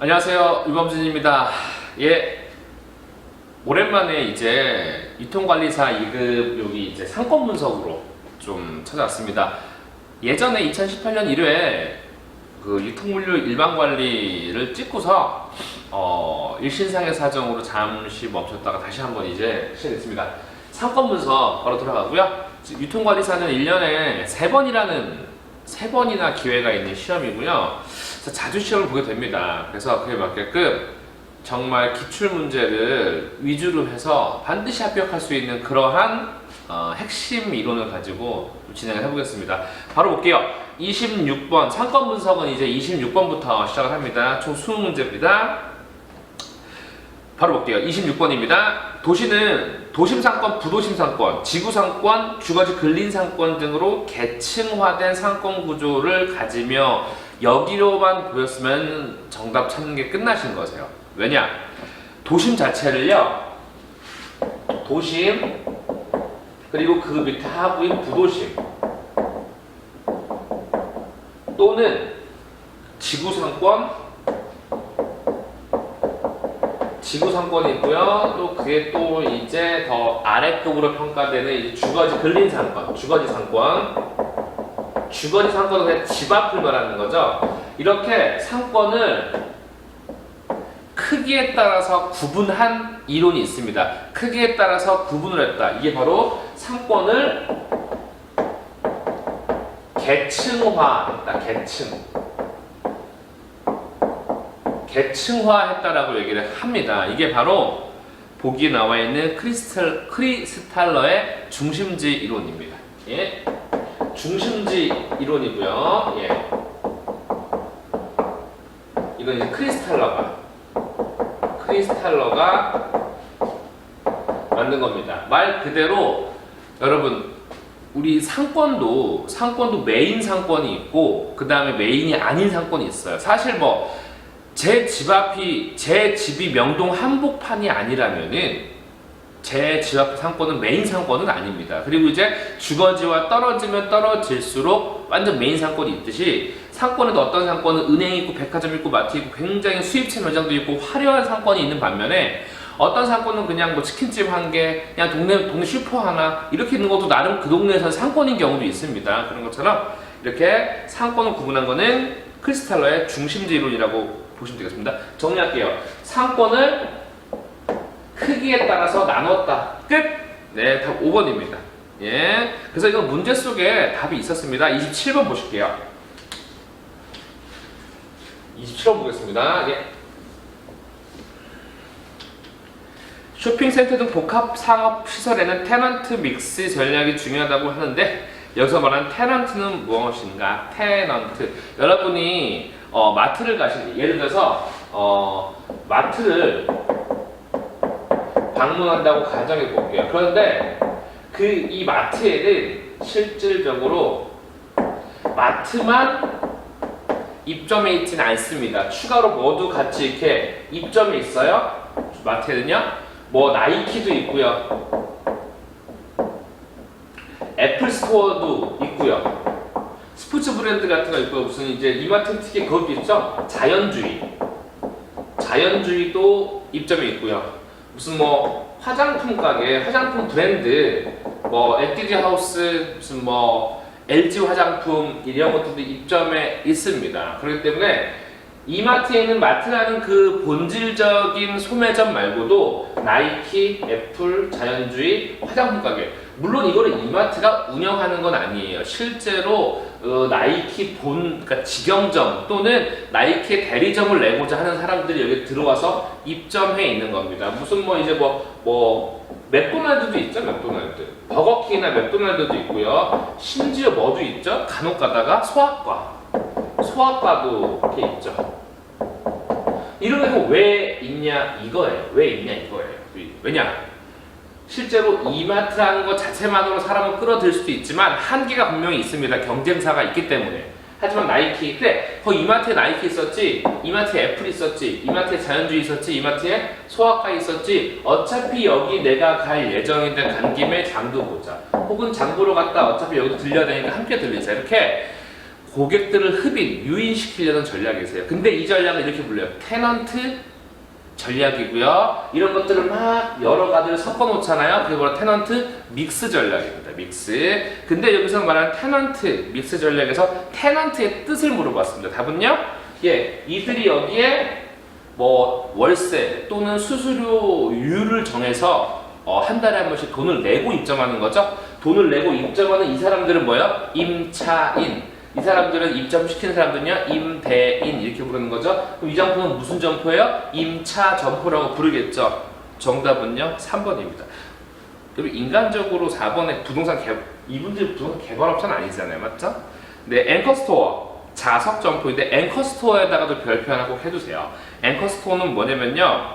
안녕하세요. 유범진입니다. 예. 오랜만에 이제 유통관리사 2급 여기 이제 상권 분석으로 좀 찾아왔습니다. 예전에 2018년 1회 그 유통물류 일반 관리를 찍고서 어, 일신상의 사정으로 잠시 멈췄다가 다시 한번 이제 시작했습니다. 상권 분석 바로 들어가고요. 유통관리사는 1년에 3번이라는 3번이나 기회가 있는 시험이고요. 그래서 자주 시험을 보게 됩니다. 그래서 그에 맞게끔 정말 기출 문제를 위주로 해서 반드시 합격할 수 있는 그러한 어, 핵심 이론을 가지고 좀 진행을 해보겠습니다. 바로 볼게요. 26번 상권 분석은 이제 26번부터 시작을 합니다. 총 20문제입니다. 바로 볼게요. 26번입니다. 도시는 도심 상권, 부도심 상권, 지구 상권, 주거지 근린 상권 등으로 계층화된 상권 구조를 가지며 여기로만 보였으면 정답 찾는 게 끝나신 거세요. 왜냐? 도심 자체를요, 도심, 그리고 그 밑에 하부인 부도심, 또는 지구상권, 지구상권이 있고요. 또 그게 또 이제 더 아래급으로 평가되는 주거지 근린상권, 주거지 상권, 주거지 상권은 그냥 집 앞을 말하는 거죠. 이렇게 상권을 크기에 따라서 구분한 이론이 있습니다. 크기에 따라서 구분을 했다. 이게 바로 상권을 계층화했다. 계층. 계층화했다라고 얘기를 합니다. 이게 바로 보기에 나와 있는 크리스탈 크리스탈러의 중심지 이론입니다. 예. 중심지 이론이고요. 예. 이건 이제 크리스탈러가 크리스탈러가 만든 겁니다. 말 그대로 여러분 우리 상권도 상권도 메인 상권이 있고 그 다음에 메인이 아닌 상권이 있어요. 사실 뭐 제 집 앞이 제 집이 명동 한복판이 아니라면은 제 집 앞 상권은 메인 상권은 아닙니다. 그리고 이제 주거지와 떨어지면 떨어질수록 완전 메인 상권이 있듯이 상권에도 어떤 상권은 은행 있고 백화점 있고 마트 있고 굉장히 수입체 매장도 있고 화려한 상권이 있는 반면에 어떤 상권은 그냥 뭐 치킨집 한 개, 그냥 동네 동네 슈퍼 하나 이렇게 있는 것도 나름 그 동네에서 상권인 경우도 있습니다. 그런 것처럼 이렇게 상권을 구분한 거는 크리스탈러의 중심지 이론이라고 보시면 되겠습니다. 정리할게요. 상권을 크기에 따라서 나눴다. 끝. 네, 답 5번입니다. 예. 그래서 이건 문제 속에 답이 있었습니다. 27번 보실게요. 27번 보겠습니다. 예. 쇼핑센터 등 복합 상업 시설에는 테넌트 믹스 전략이 중요하다고 하는데 여기서 말하는 테넌트는 무엇인가? 테넌트. 여러분이 어, 마트를 가시 예를 들어서 어, 마트를 방문한다고 가정해 볼게요. 그런데 그 이 마트에는 실질적으로 마트만 입점해 있지는 않습니다. 추가로 모두 같이 이렇게 입점해 있어요. 마트에는요. 뭐 나이키도 있고요. 애플 스토어도 있고요. 스포츠 브랜드 같은 거 있고 무슨 이제 이마트 특히 그것도 있죠. 자연주의. 자연주의도 입점해 있고요. 무슨 뭐 화장품 가게, 화장품 브랜드, 뭐 에뛰드 하우스, 무슨 뭐 LG 화장품 이런 것들도 입점해 있습니다. 그렇기 때문에 이마트에는 마트라는 그 본질적인 소매점 말고도 나이키, 애플, 자연주의, 화장품 가게 물론 이거를 이마트가 운영하는 건 아니에요. 실제로 어, 나이키 본 그러니까 직영점 또는 나이키 대리점을 내고자 하는 사람들이 여기 들어와서 입점해 있는 겁니다. 무슨 뭐 이제 뭐 뭐 맥도날드도 있죠, 맥도날드. 버거킹이나 맥도날드도 있고요. 심지어 뭐도 있죠? 간혹 가다가 소아과, 소아과도 이렇게 있죠. 이런 데는 왜 있냐 이거예요. 왜 있냐 이거예요. 왜냐? 실제로 이마트라는 것 자체만으로 사람을 끌어들일 수도 있지만 한계가 분명히 있습니다. 경쟁사가 있기 때문에. 하지만 나이키, 근데 거 이마트에 나이키 있었지, 이마트에 애플 있었지, 이마트에 자연주의 있었지, 이마트에 소아과 있었지. 어차피 여기 내가 갈 예정인데 간 김에 장도 보자. 혹은 장 보러 갔다 어차피 여기도 들려야 되니까 함께 들리자. 이렇게 고객들을 흡인, 유인시키려는 전략이세요. 근데 이 전략을 이렇게 불러요. 테넌트 전략이고요. 이런 것들을 막 여러 가지를 섞어 놓잖아요. 그게 바로 테넌트 믹스 전략입니다. 믹스. 근데 여기서 말하는 테넌트 믹스 전략에서 테넌트의 뜻을 물어봤습니다. 답은요? 예, 이들이 여기에 뭐 월세 또는 수수료율을 정해서 어, 한 달에 한 번씩 돈을 내고 입점하는 거죠. 돈을 내고 입점하는 이 사람들은 뭐예요? 임차인. 이 사람들은 입점시키는 사람들은요 임대인 이렇게 부르는 거죠. 그럼 이 점포는 무슨 점포예요? 임차 점포라고 부르겠죠. 정답은요 3번입니다. 그리고 인간적으로 4번에 부동산 개 이분들 부동산 개발업자는 아니잖아요, 맞죠? 네, 앵커 스토어 자석 점포인데 앵커 스토어에다가도 별표 하나 꼭 해주세요. 앵커 스토어는 뭐냐면요,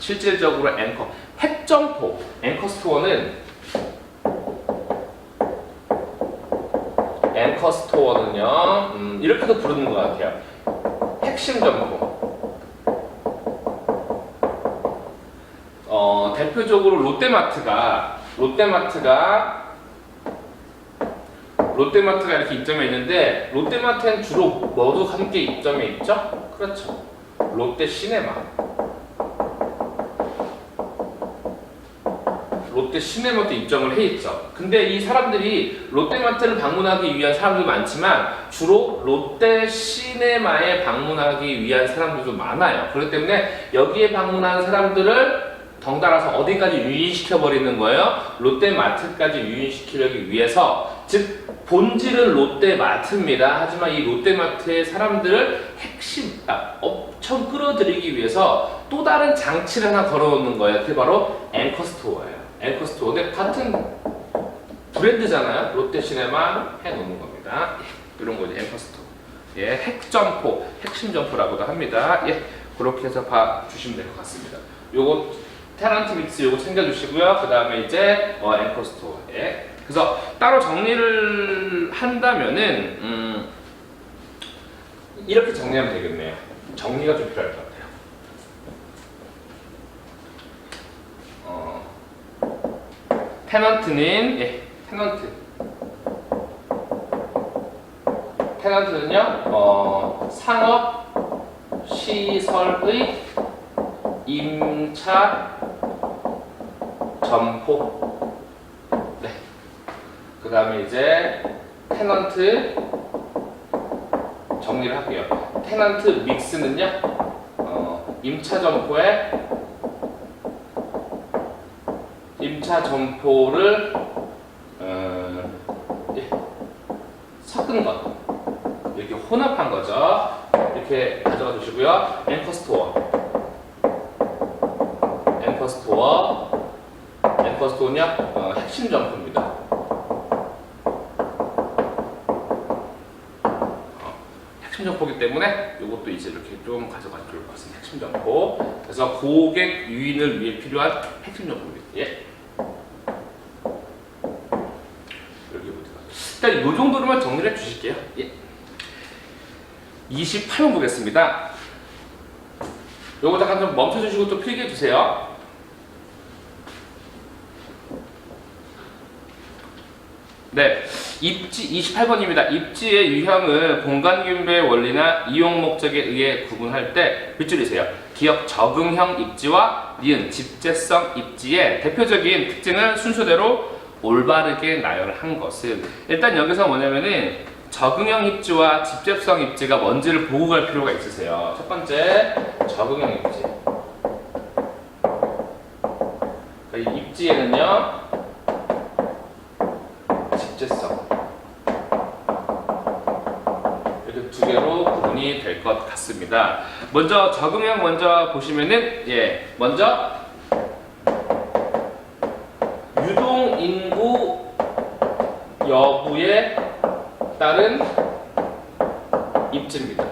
실질적으로 앵커 핵점포 앵커 스토어는 앵 커스토어는요, 음, 이렇게도 부르는 것 같아요. 핵심 점포. 어, 대표적으로 롯데마트가 롯데마트가 롯데마트가 이렇게 입점해 있는데 롯데마트엔 주로 뭐도 함께 입점해 있죠? 그렇죠. 롯데 시네마. 롯데 시네마도 입점을 해 있죠. 근데 이 사람들이 롯데마트를 방문하기 위한 사람도 많지만 주로 롯데 시네마에 방문하기 위한 사람들도 많아요. 그렇기 때문에 여기에 방문하는 사람들을 덩달아서 어디까지 유인시켜 버리는 거예요? 롯데마트까지 유인시키려기 위해서 즉 본질은 롯데마트입니다. 하지만 이 롯데마트의 사람들을 핵심 아, 엄청 끌어들이기 위해서 또 다른 장치를 하나 걸어놓는 거예요. 그게 바로 앵커 스토어예요. 앵커스토어. 근데 같은 브랜드잖아요. 롯데시네마 해놓는 겁니다. 예, 이런 거죠. 앵커스토어. 예, 핵점포, 핵심 점포라고도 합니다. 예, 그렇게 해서 봐주시면 될 것 같습니다. 요거 테란트 믹스 요거 챙겨주시고요. 그 다음에 이제 어, 앵커스토어. 예. 그래서 따로 정리를 한다면은 음, 이렇게 정리하면 되겠네요. 정리가 좀 필요할 것 같아요. 어, 테넌트는 예, 테넌트. 테넌트는요, 어, 상업 시설의 임차 점포. 네. 그 다음에 이제 테넌트 정리를 할게요. 테넌트 믹스는요, 어, 임차 점포에 임차 점포를 어, 예, 섞은 것 이렇게 혼합한 거죠. 이렇게 가져가 주시고요. 앵커 스토어, 앵커 스토어, 앵커 스토어는요 어, 핵심 점포입니다. 어, 핵심 점포기 때문에 이것도 이제 이렇게 좀 가져가 좋을 것 같습니다. 핵심 점포. 그래서 고객 유인을 위해 필요한 핵심 점포입니다. 예. 여기 보세요. 일단 이 정도로만 정리를 해 주실게요. 예. 28번 보겠습니다. 요거 잠깐 좀 멈춰주시고 또 필기해 주세요. 네, 입지 28번입니다. 입지의 유형을 공간 분배 원리나 이용 목적에 의해 구분할 때 빗줄이세요. 기억 적응형 입지와 니은 집재성 입지의 대표적인 특징은 순서대로 올바르게 나열한 것은 일단 여기서 뭐냐면은 적응형 입지와 집접성 입지가 뭔지를 보고 갈 필요가 있으세요. 첫 번째 적응형 입지. 그러니까 이 입지에는요 집재성 이렇게 두 개로 구분이 될 것 같습니다. 먼저 적응형 먼저 보시면은 예 먼저 유동 인구 여부에 따른 입지입니다.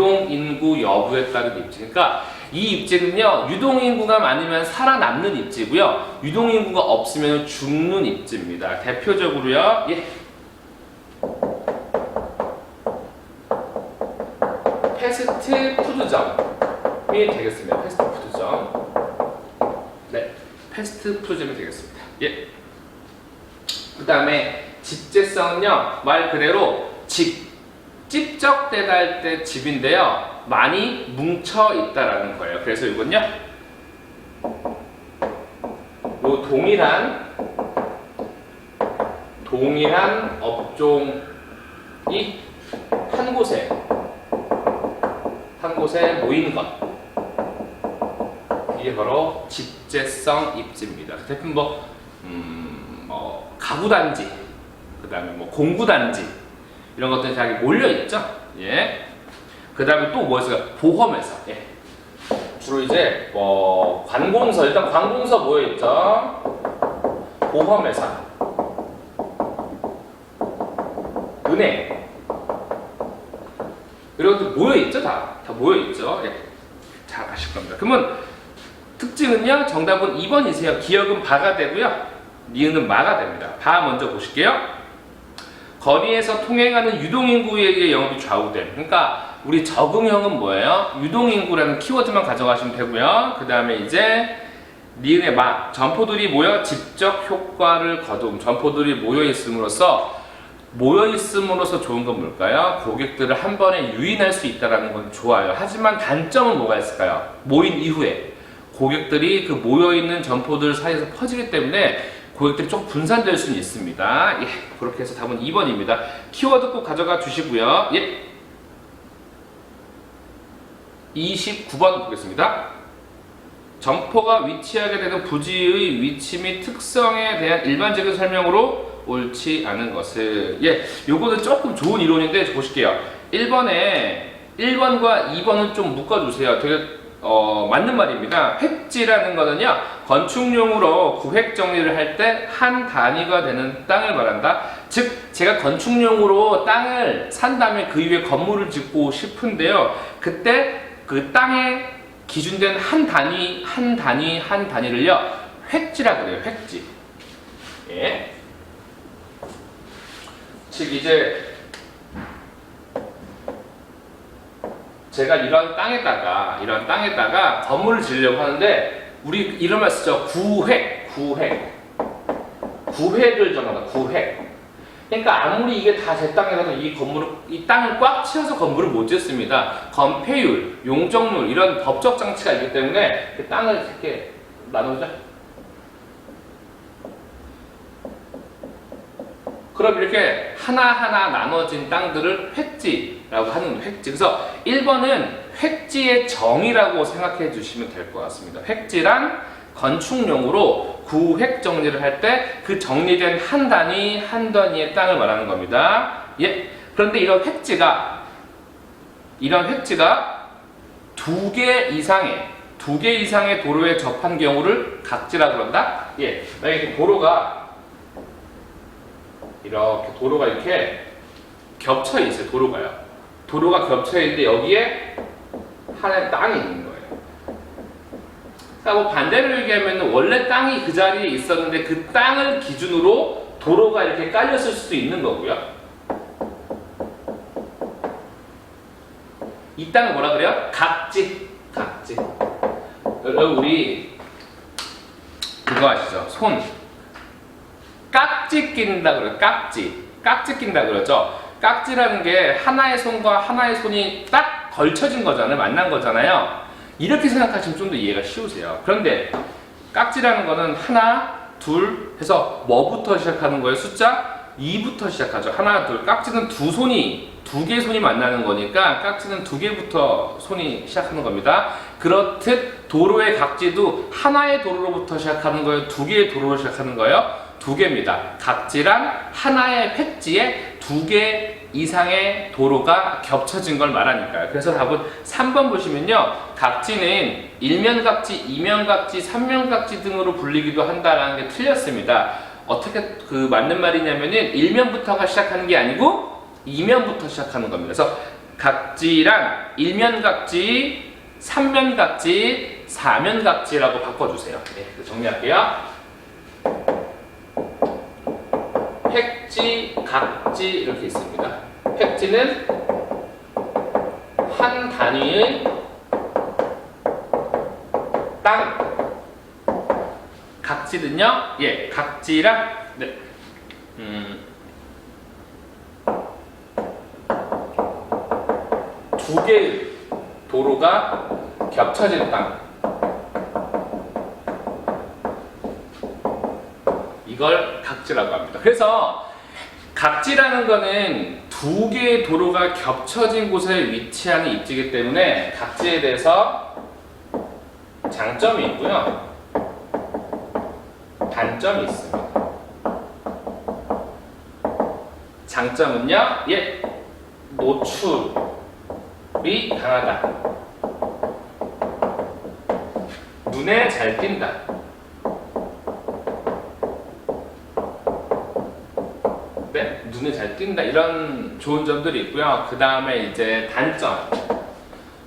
유동 인구 여부에 따른 입지. 그러니까 이 입지는요, 유동 인구가 많으면 살아남는 입지고요, 유동 인구가 없으면 죽는 입지입니다. 대표적으로요, 예. 패스트 푸드점이 되겠습니다. 패스트 푸드점. 네, 패스트 푸드점이 되겠습니다. 예. 그 다음에 집재성은요 말 그대로 집, 찝적대다 할때 집인데요. 많이 뭉쳐 있다라는 거예요. 그래서 이건요. 요 동일한 동일한 업종이 한 곳에 한 곳에 모이는 것 이게 바로 집재성 입지입니다. 대표는 뭐, 음, 뭐 가구단지, 그 다음에 뭐 공구단지 이런 것들이 다 이렇게 몰려 있죠. 예. 그 다음에 또뭐 있어요? 보험회사. 예. 주로 이제 뭐 관공서 일단 관공서 모여 있죠. 보험회사, 은행 이런 것들 모여 있죠 다. 다 모여 있죠. 예. 잘 아실 겁니다. 그러면 특징은요. 정답은 2번이세요. 기억은 바가 되고요. 니은은 마가 됩니다. 바 먼저 보실게요. 거리에서 통행하는 유동인구에게 영업이 좌우됨. 그러니까 우리 적응형은 뭐예요? 유동인구라는 키워드만 가져가시면 되고요. 그 다음에 이제 니은의 마 점포들이 모여 직접 효과를 거둠. 점포들이 모여 있음으로써 모여 있음으로써 좋은 건 뭘까요? 고객들을 한 번에 유인할 수 있다는 건 좋아요. 하지만 단점은 뭐가 있을까요? 모인 이후에 고객들이 그 모여 있는 점포들 사이에서 퍼지기 때문에 고객들이 좀 분산될 수는 있습니다. 예, 그렇게 해서 답은 2번입니다. 키워드 꼭 가져가 주시고요. 예. 29번 보겠습니다. 점포가 위치하게 되는 부지의 위치 및 특성에 대한 일반적인 설명으로 옳지 않은 것을 예, 요거는 조금 좋은 이론인데 보실게요. 1번에 1번과 2번은 좀 묶어주세요. 되게 어, 맞는 말입니다. 획지라는 거는요, 건축용으로 구획 정리를 할 때 한 단위가 되는 땅을 말한다. 즉, 제가 건축용으로 땅을 산 다음에 그 위에 건물을 짓고 싶은데요. 그때 그 땅에 기준된 한 단위, 한 단위, 한 단위를요, 획지라 그래요. 획지. 예. 즉, 이제 제가 이런 땅에다가 이런 땅에다가 건물을 지으려고 하는데 우리 이런 말 쓰죠. 구획 구획 구획을 정한다. 구획 그러니까 아무리 이게 다 제 땅이라도 이 건물을 이 땅을 꽉 채워서 건물을 못 짓습니다. 건폐율 용적률 이런 법적 장치가 있기 때문에 그 땅을 이렇게 나누죠 그럼 이렇게 하나하나 나눠진 땅들을 획지라고 하는 획지. 그래서 1번은 획지의 정의라고 생각해 주시면 될 것 같습니다. 획지란 건축용으로 구획 정리를 할 때 그 정리된 한 단위 한 단위의 땅을 말하는 겁니다. 예. 그런데 이런 획지가 이런 획지가 두 개 이상의 두 개 이상의 도로에 접한 경우를 각지라 그런다. 예. 만약에 도로가 이렇게 도로가 이렇게 겹쳐 있어요. 도로가요. 도로가 겹쳐 있는데 여기에 하나의 땅이 있는 거예요. 그러니까 뭐 반대로 얘기하면 원래 땅이 그 자리에 있었는데 그 땅을 기준으로 도로가 이렇게 깔렸을 수도 있는 거고요. 이 땅을 뭐라 그래요? 각지. 각지. 여러분 우리 그거 아시죠? 손. 깍지 낀다 그래요. 깍지. 깍지 낀다 그러죠. 깍지라는 게 하나의 손과 하나의 손이 딱 걸쳐진 거잖아요. 만난 거잖아요. 이렇게 생각하시면 좀 더 이해가 쉬우세요. 그런데 깍지라는 거는 하나, 둘 해서 뭐부터 시작하는 거예요? 숫자 2부터 시작하죠. 하나, 둘. 깍지는 두 손이 두 개의 손이 만나는 거니까 깍지는 두 개부터 손이 시작하는 겁니다. 그렇듯 도로의 각지도 하나의 도로로부터 시작하는 거예요. 두 개의 도로로 시작하는 거예요. 두 개입니다. 각지란 하나의 획지에 두 개 이상의 도로가 겹쳐진 걸 말하니까요. 그래서 답은 3번 보시면요. 각지는 일면각지, 이면각지, 삼면각지 등으로 불리기도 한다라는 게 틀렸습니다. 어떻게 그 맞는 말이냐면은 일면부터가 시작하는 게 아니고 이면부터 시작하는 겁니다. 그래서 각지랑 일면각지, 삼면각지, 사면각지라고 바꿔주세요. 네, 정리할게요. 획지, 각지 이렇게 있습니다. 획지는 한 단위의 땅. 각지는요, 예, 각지랑 네, 음, 두 개의 도로가 겹쳐진 땅. 이걸 각지라고 합니다. 그래서 각지라는 거는 두 개의 도로가 겹쳐진 곳에 위치하는 입지이기 때문에 각지에 대해서 장점이 있고요. 단점이 있습니다. 장점은요, 예, 노출이 강하다. 눈에 잘 띈다. 네, 눈에 잘 띈다. 이런 좋은 점들이 있고요. 그 다음에 이제 단점.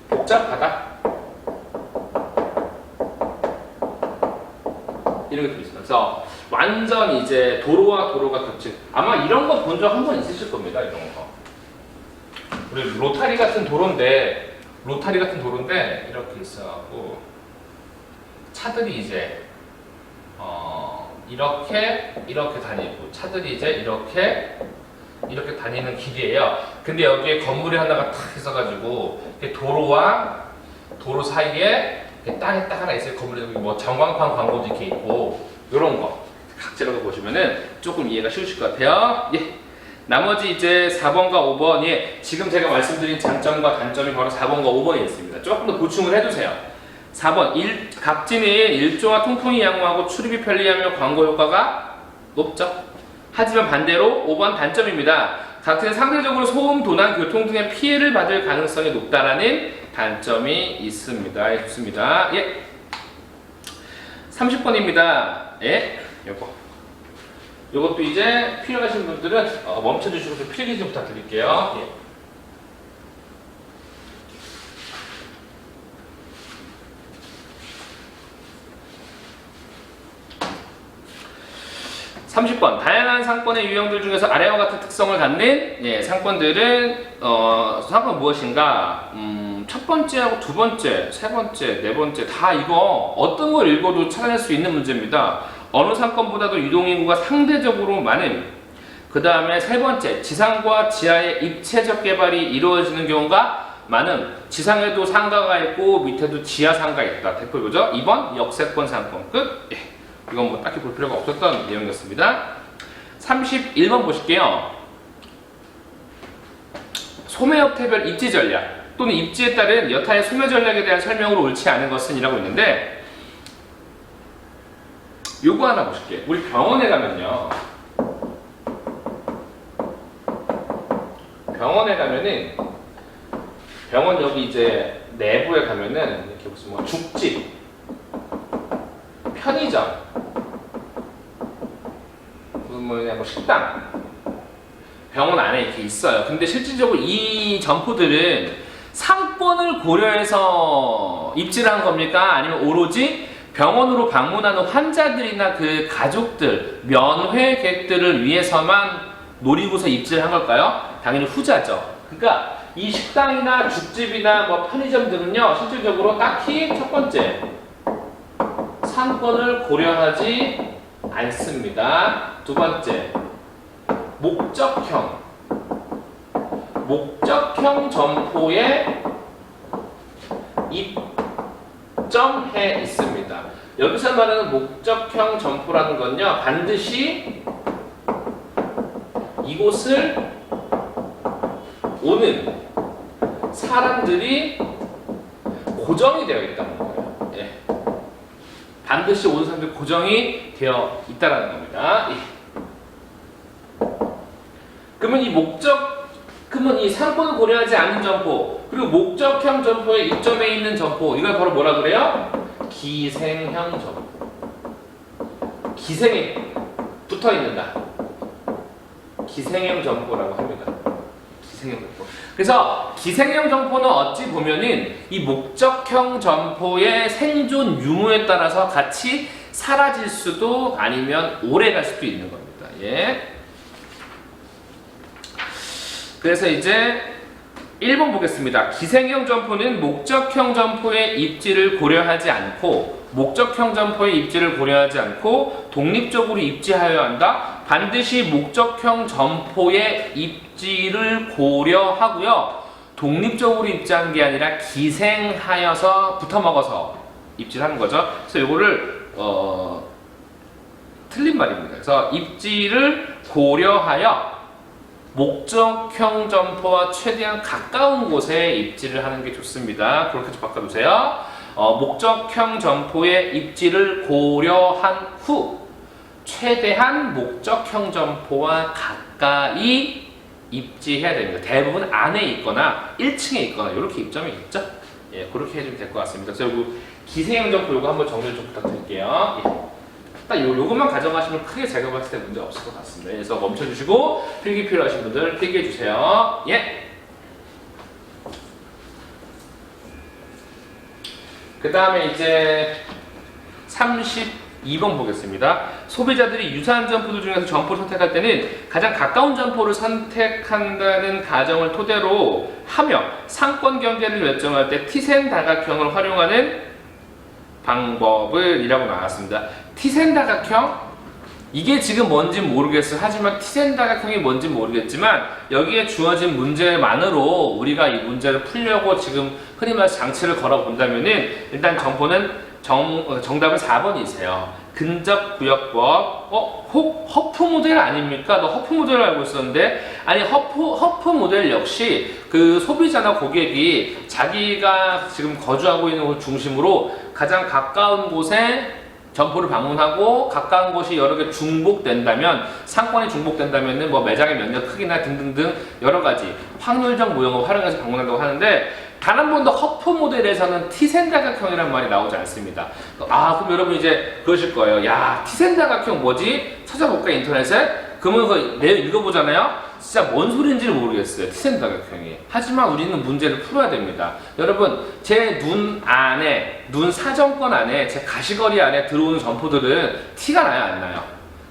복잡하다. 이런 것들이 있습니다. 그래서 완전 이제 도로와 도로가 겹친 아마 이런 거 본 적 한 번 있으실 겁니다. 이런 거. 우리 로타리 같은 도로인데 로타리 같은 도로인데 이렇게 있어갖고 차들이 이제 어 이렇게 이렇게 다니고 차들이 이제 이렇게 이렇게 다니는 길이에요. 근데 여기에 건물이 하나가 탁 있어가지고 도로와 도로 사이에 땅이 딱 하나 있어요. 여기 뭐 전광판 광고도 이렇게 있고 이런 거 각지라고 보시면은 조금 이해가 쉬우실 것 같아요. 예. 나머지 이제 4번과 5번 예 지금 제가 말씀드린 장점과 단점이 바로 4번과 5번에 있습니다. 조금 더 보충을 해주세요. 4번 일, 각지는 일조와 통풍이 양호하고 출입이 편리하며 광고 효과가 높죠. 하지만 반대로 5번 단점입니다. 각지는 상대적으로 소음, 도난, 교통 등의 피해를 받을 가능성이 높다라는 단점이 있습니다. 예, 좋습니다. 예. 30번입니다. 예. 요거. 요것도 이제 필요하신 분들은 어, 멈춰주시고 필기 좀 부탁드릴게요. 예. 30번 다양한 상권의 유형들 중에서 아래와 같은 특성을 갖는 예, 상권들은 어, 상권 무엇인가? 음, 첫 번째하고 두 번째, 세 번째, 네 번째 다 이거 어떤 걸 읽어도 찾아낼 수 있는 문제입니다. 어느 상권보다도 유동인구가 상대적으로 많은 그 다음에 세 번째 지상과 지하의 입체적 개발이 이루어지는 경우가 많은 지상에도 상가가 있고 밑에도 지하 상가 있다. 대표로죠. 2번 역세권 상권 끝. 예. 이건 뭐 딱히 볼 필요가 없었던 내용이었습니다. 31번 보실게요. 소매 업태별 입지 전략 또는 입지에 따른 여타의 소매 전략에 대한 설명으로 옳지 않은 것은 이라고 있는데 요거 하나 보실게요. 우리 병원에 가면요. 병원에 가면은 병원 여기 이제 내부에 가면은 이렇게 무슨 뭐 죽집, 편의점, 무슨 뭐냐 뭐 식당, 병원 안에 이렇게 있어요. 근데 실질적으로 이 점포들은 상권을 고려해서 입지를 한 겁니까? 아니면 오로지 병원으로 방문하는 환자들이나 그 가족들, 면회객들을 위해서만 노리고서 입지를 한 걸까요? 당연히 후자죠. 그러니까 이 식당이나 죽집이나 뭐 편의점 등은요, 실질적으로 딱히 첫 번째 상권을 고려하지 않습니다. 두 번째 목적형 목적형 점포에 입점해 있습니다. 여기서 말하는 목적형 점포라는 건요 반드시 이곳을 오는 사람들이 고정이 되어 있다는 거예요. 예. 반드시 오는 사람들이 고정이 되어 있다는 겁니다. 예. 그러면 이 목적, 그러면 이 상권을 고려하지 않는 점포, 그리고 목적형 점포에 입점해 있는 점포, 이걸 바로 뭐라 그래요? 기생형 점포. 기생에 붙어 있는다. 기생형 점포라고 합니다. 기생형 점포. 그래서 기생형 점포는 어찌 보면은 이 목적형 점포의 생존 유무에 따라서 같이 사라질 수도 아니면 오래 갈 수도 있는 겁니다. 예. 그래서 이제 1번 보겠습니다. 기생형 점포는 목적형 점포의 입지를 고려하지 않고 목적형 점포의 입지를 고려하지 않고 독립적으로 입지하여야 한다. 반드시 목적형 점포의 입지를 고려하고요. 독립적으로 입지한 게 아니라 기생하여서 붙어먹어서 입지하는 거죠. 그래서 이거를 어, 틀린 말입니다. 그래서 입지를 고려하여 목적형 점포와 최대한 가까운 곳에 입지를 하는 게 좋습니다. 그렇게 좀 바꿔주세요. 어, 목적형 점포의 입지를 고려한 후 최대한 목적형 점포와 가까이 입지해야 됩니다. 대부분 안에 있거나 1층에 있거나 이렇게 입점이 있죠. 예, 그렇게 해주면 될 것 같습니다. 그래서 기생형 점포 요거 한번 정리 좀 부탁드릴게요. 예. 딱 요, 요것만 가져가시면 크게 제가 봤을 때 문제 없을 것 같습니다. 그래서 멈춰주시고 필기 필요하신 분들 필기해주세요. 예. 그 다음에 이제 32번 보겠습니다. 소비자들이 유사한 점포들 중에서 점포를 선택할 때는 가장 가까운 점포를 선택한다는 가정을 토대로 하며 상권 경계를 결정할 때 티센 다각형을 활용하는 방법을 이라고 나왔습니다. 티센 다각형 이게 지금 뭔지 모르겠어. 하지만 티센 다각형이 뭔지 모르겠지만 여기에 주어진 문제만으로 우리가 이 문제를 풀려고 지금 흔히 말해서 장치를 걸어 본다면은 일단 정보는 정, 어, 정답은 4번이세요. 근접 구역법. 어, 혹 허프 모델 아닙니까? 너 허프 모델을 알고 있었는데 아니 허프 허프 모델 역시 그 소비자나 고객이 자기가 지금 거주하고 있는 곳 중심으로 가장 가까운 곳에 점포를 방문하고 가까운 곳이 여러 개 중복된다면 상권이 중복된다면은 뭐 매장의 면적 크기나 등등등 여러 가지 확률적 모형을 활용해서 방문한다고 하는데 단 한 번도 허프 모델에서는 티센다각형이라는 말이 나오지 않습니다. 아 그럼 여러분 이제 그러실 거예요. 야 티센다각형 뭐지? 찾아볼까 인터넷에? 그러면 그 내용 읽어보잖아요. 진짜 뭔 소리인지를 모르겠어요. 티센 다각형이. 하지만 우리는 문제를 풀어야 됩니다. 여러분 제 눈 안에 눈 사정권 안에 제 가시거리 안에 들어오는 점포들은 티가 나요 안 나요?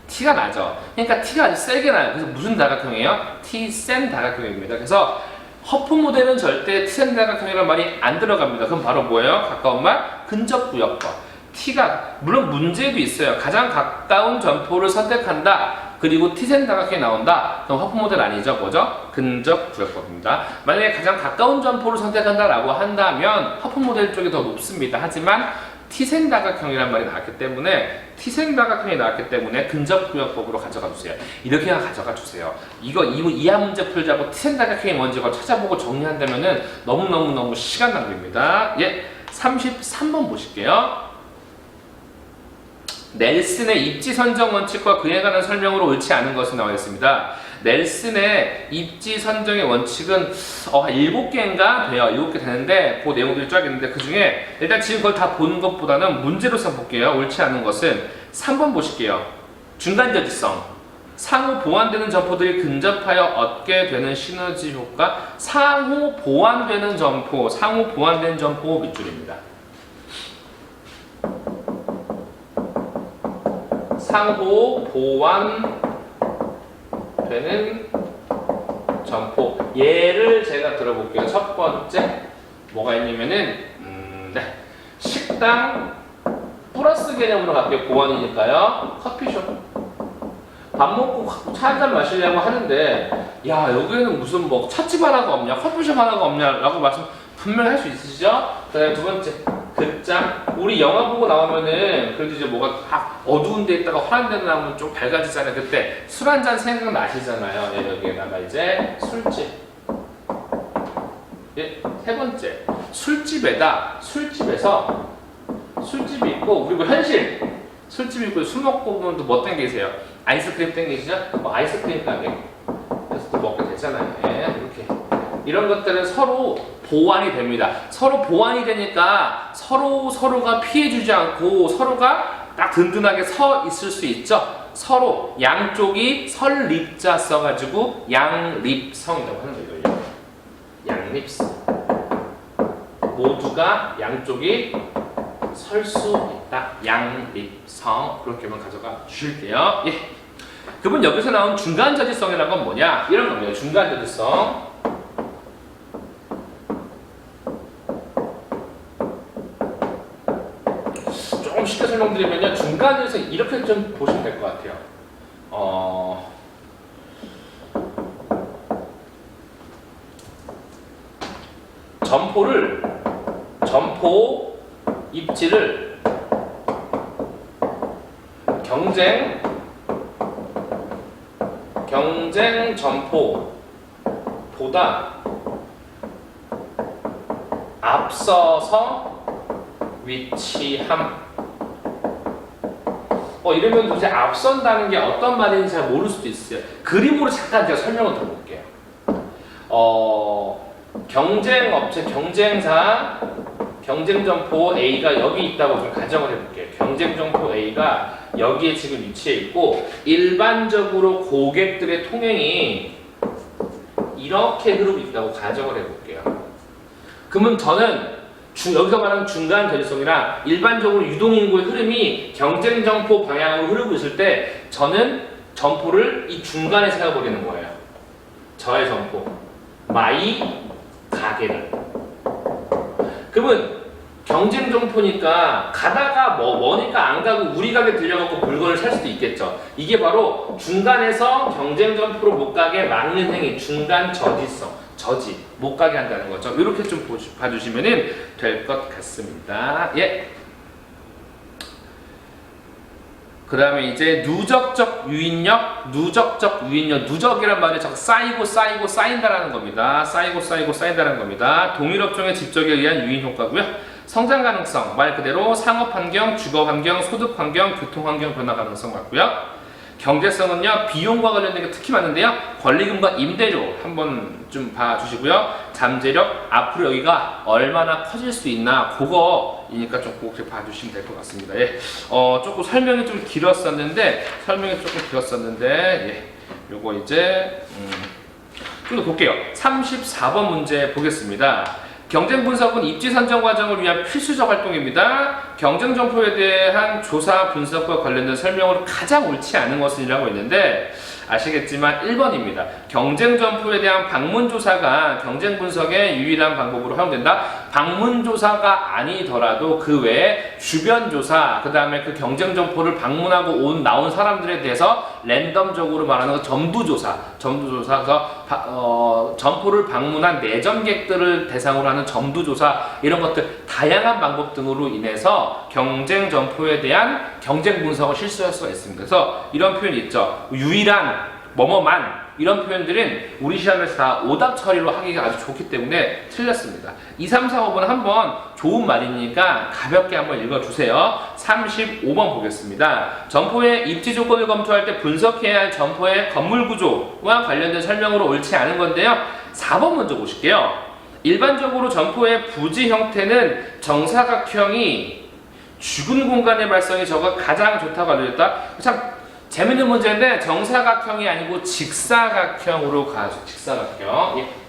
티가 나죠. 그러니까 티가 아주 세게 나요. 그래서 무슨 다각형이에요? 티센 다각형입니다. 그래서 허프 모델은 절대 티센 다각형이라는 말이 안 들어갑니다. 그럼 바로 뭐예요? 가까운 말? 근접 구역법. T가 물론 문제도 있어요. 가장 가까운 점포를 선택한다. 그리고 T센 다각형이 나온다. 그럼 허프 모델 아니죠? 뭐죠? 근접 구역법입니다. 만약에 가장 가까운 점포를 선택한다라고 한다면 허프 모델 쪽이 더 높습니다. 하지만 T센 다각형이란 말이 나왔기 때문에 T센 다각형이 나왔기 때문에 근접 구역법으로 가져가 주세요. 이렇게 가져가 주세요. 이거 이 이하 문제 풀자고 T센 다각형이 뭔지 걸 찾아보고 정리한다면은 너무 너무 너무 시간 낭비입니다. 예, 33번 보실게요. 넬슨의 입지 선정 원칙과 그에 관한 설명으로 옳지 않은 것이 나와 있습니다. 넬슨의 입지 선정의 원칙은 어, 한 7개인가 돼요. 7개 되는데 그 내용들이 쫙 있는데 그 중에 일단 지금 그걸 다 보는 것보다는 문제로서 볼게요. 옳지 않은 것은 3번 보실게요. 중간 저지성. 상호 보완되는 점포들이 근접하여 얻게 되는 시너지 효과. 상호 보완되는 점포, 상호 보완된 점포 밑줄입니다. 상호 보완 되는 점포. 예를 제가 들어볼게요. 첫 번째 뭐가 있냐면은 음, 네. 식당 플러스 개념으로 갈게요. 보완이니까요. 커피숍. 밥 먹고 차 한 잔 마시려고 하는데 야 여기에는 무슨 뭐 찻집 하나가 없냐 커피숍 하나가 없냐라고 말씀 분명히 할 수 있으시죠? 그다음에 두 번째 극장? 우리 영화 보고 나오면은 그래도 이제 뭐가 다 어두운 데 있다가 환한 데 나오면 좀 밝아지잖아요. 그때 술 한 잔 생각나시잖아요. 예, 여기에다가 이제 술집. 예, 세 번째. 술집에다 술집에서 술집이 있고 우리 뭐 현실. 술집이 있고 술 먹고 보면 또 뭐 땡기세요? 아이스크림 땡기시죠? 뭐 아이스크림 가게. 그래서 또 먹게 되잖아요. 예, 이렇게. 이런 것들은 서로 보완이 됩니다. 서로 보완이 되니까 서로 서로가 피해주지 않고 서로가 딱 든든하게 서 있을 수 있죠. 서로 양쪽이 설립자 써가지고 양립성이라고 하는 거예요. 양립성. 모두가 양쪽이 설 수 있다. 양립성. 그렇게만 가져가 주실게요. 예. 그분 여기서 나온 중간 저지성이라는 건 뭐냐? 이런 겁니다. 중간 저지성. 조금 쉽게 설명드리면요 중간에서 이렇게 좀 보시면 될 것 같아요. 어, 점포를 점포 입지를 경쟁 경쟁 점포보다 앞서서 위치함. 어 이러면 도대체 앞선다는 게 어떤 말인지 잘 모를 수도 있어요. 그림으로 잠깐 제가 설명을 드려볼게요. 어 경쟁 업체 경쟁사 경쟁 점포 A가 여기 있다고 좀 가정을 해볼게요. 경쟁 점포 A가 여기에 지금 위치해 있고 일반적으로 고객들의 통행이 이렇게 흐르고 있다고 가정을 해볼게요. 그러면 저는 주- 여기서 말하는 중간 전이성이랑 일반적으로 유동인구의 흐름이 경쟁 점포 방향으로 흐르고 있을 때 저는 점포를 이 중간에 세워버리는 거예요. 저의 점포. 마이 가게를. 그러면 경쟁 점포니까 가다가 뭐 뭐니까 안 가고 우리 가게 들려갖고 물건을 살 수도 있겠죠. 이게 바로 중간에서 경쟁 점포로 못 가게 막는 행위, 중간 저지성, 저지 못 가게 한다는 거죠. 이렇게 좀 봐주시면은 될것 같습니다. 예. 그 다음에 이제 누적적 유인력, 누적적 유인력, 누적이란 말이 자꾸 쌓이고 쌓이고 쌓인다라는 겁니다. 쌓이고 쌓이고 쌓인다는 겁니다. 동일업종의 집적에 의한 유인 효과고요. 성장 가능성, 말 그대로 상업 환경, 주거 환경, 소득 환경, 교통 환경 변화 가능성 맞고요. 경제성은요 비용과 관련된 게 특히 많은데요. 권리금과 임대료 한번 좀 봐주시고요. 잠재력 앞으로 여기가 얼마나 커질 수 있나 그거이니까 좀꼭 봐주시면 될 것 같습니다. 예. 어 조금 설명이 좀 길었었는데 설명이 조금 길었었는데 예. 요거 이제 음, 좀더 볼게요. 34번 문제 보겠습니다 경쟁 분석은 입지 선정 과정을 위한 필수적 활동입니다. 경쟁 점포에 대한 조사 분석과 관련된 설명으로 가장 옳지 않은 것은 이라고 있는데 아시겠지만 1번입니다. 경쟁 점포에 대한 방문 조사가 경쟁 분석의 유일한 방법으로 활용된다. 방문 조사가 아니더라도 그 외에 주변 조사, 그다음에 그 경쟁 점포를 방문하고 온 나온 사람들에 대해서 랜덤적으로 말하는 거 점두 조사, 점두 조사. 그래서 바- 어, 점포를 방문한 내점객들을 대상으로 하는 점두 조사 이런 것들 다양한 방법 등으로 인해서 경쟁 점포에 대한 경쟁 분석을 실시할 수가 있습니다. 그래서 이런 표현이 있죠. 유일한 뭐뭐만 이런 표현들은 우리 시험에서 다 오답 처리로 하기가 아주 좋기 때문에 틀렸습니다. 2, 3, 4, 5번 한번 좋은 말이니까 가볍게 한번 읽어주세요. 35번 보겠습니다. 점포의 입지 조건을 검토할 때 분석해야 할 점포의 건물 구조와 관련된 설명으로 옳지 않은 건데요. 4번 먼저 보실게요. 일반적으로 점포의 부지 형태는 정사각형이 죽은 공간의 발성이 저가 가장 좋다고 알려졌다. 참 재밌는 문제인데 정사각형이 아니고 직사각형으로 가죠. 직사각형. 예.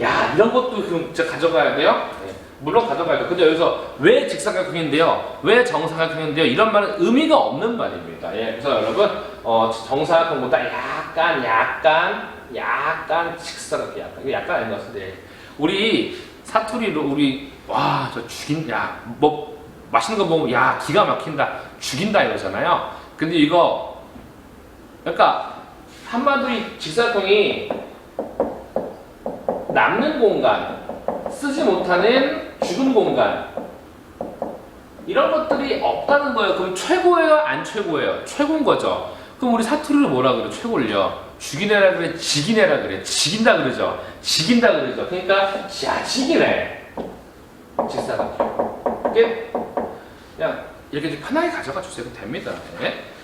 야 이런 것도 그럼 진짜 가져가야 돼요? 예. 물론 가져가야 돼요. 근데 여기서 왜 직사각형인데요? 왜 정사각형인데요? 이런 말은 의미가 없는 말입니다. 예. 그래서 여러분 어, 정사각형보다 약간 약간 약간 직사각형 약간 약간 아닌 것 같은데 우리 사투리로 우리 와 저 죽인 야뭐 맛있는 거 먹으면 야 기가 막힌다 죽인다 이러잖아요. 근데 이거 그러니까 한마디로 이 직사각형이 남는 공간, 쓰지 못하는 죽은 공간 이런 것들이 없다는 거예요. 그럼 최고예요, 안 최고예요? 최고인 거죠. 그럼 우리 사투리로 뭐라 그래? 최고를요. 죽이네라 그래, 지기네라 그래, 지긴다 그러죠. 지긴다 그러죠. 그러니까 야 지기네. 이게 그냥 이렇게 좀 편하게 가져가 주세요. 됩니다. 네.